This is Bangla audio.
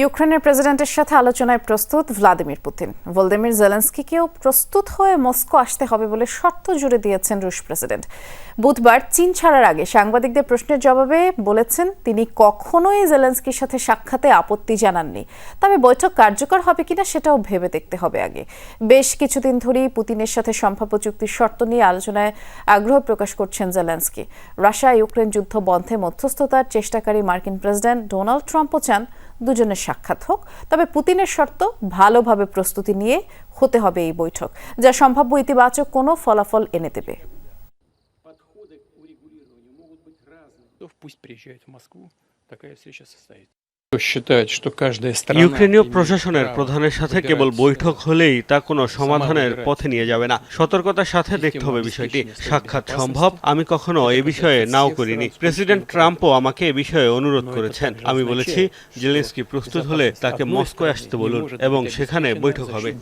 ইউক্রেনের প্রেসিডেন্টের সাথে আলোচনায় প্রস্তুত ভ্লাদিমির পুতিন। ভলদিমির জেলেন্সকিকেও প্রস্তুত হয়ে মস্কো আসতে হবে বলে শর্ত জুড়ে দিয়েছেন রুশ প্রেসিডেন্ট। বুধবার চীন ছাড়ার আগে সাংবাদিকদের প্রশ্নের জবাবে বলেছেন, তিনি কখনোই জেলেন্সকির সাথে সাক্ষাতে আপত্তি জানাননি। তবে বৈঠক কার্যকর হবে কিনা সেটাও ভেবে দেখতে হবে আগে। বেশ কিছুদিন ধরেই পুতিনের সাথে সম্ভাব্য চুক্তির শর্ত নিয়ে আলোচনায় আগ্রহ প্রকাশ করছেন জেলেন্সকি। রাশিয়া ইউক্রেন যুদ্ধ বন্ধে মধ্যস্থতার চেষ্টাকারী মার্কিন প্রেসিডেন্ট ডোনাল্ড ট্রাম্পও চান দুজনের সাক্ষাৎ হোক তবে পুতিনের শর্ত ভালোভাবে প্রস্তুতি নিয়ে হতে হবে এই বৈঠক যা সম্ভাব্য ইতিবাচক কোনো ফলাফল এনে দেবে подходы к урегулированию могут быть разные. то пусть приезжают в Москву, такая встреча состоится. ইউক্রেনীয় প্রশাসনের প্রধানের সাথে কেবল বৈঠক হলেই তা কোনো সমাধানের পথে নিয়ে যাবে না। সতর্কতার সাথে দেখতে হবে বিষয়টি। সাক্ষাৎ সম্ভব? আমি কখনো এ বিষয়ে নাও করিনি। প্রেসিডেন্ট ট্রাম্পও আমাকে এ বিষয়ে অনুরোধ করেছেন। আমি বলেছি জেলেন্সকি প্রস্তুত হলে তাকে মস্কো আসতে বলুন এবং সেখানে বৈঠক হবে।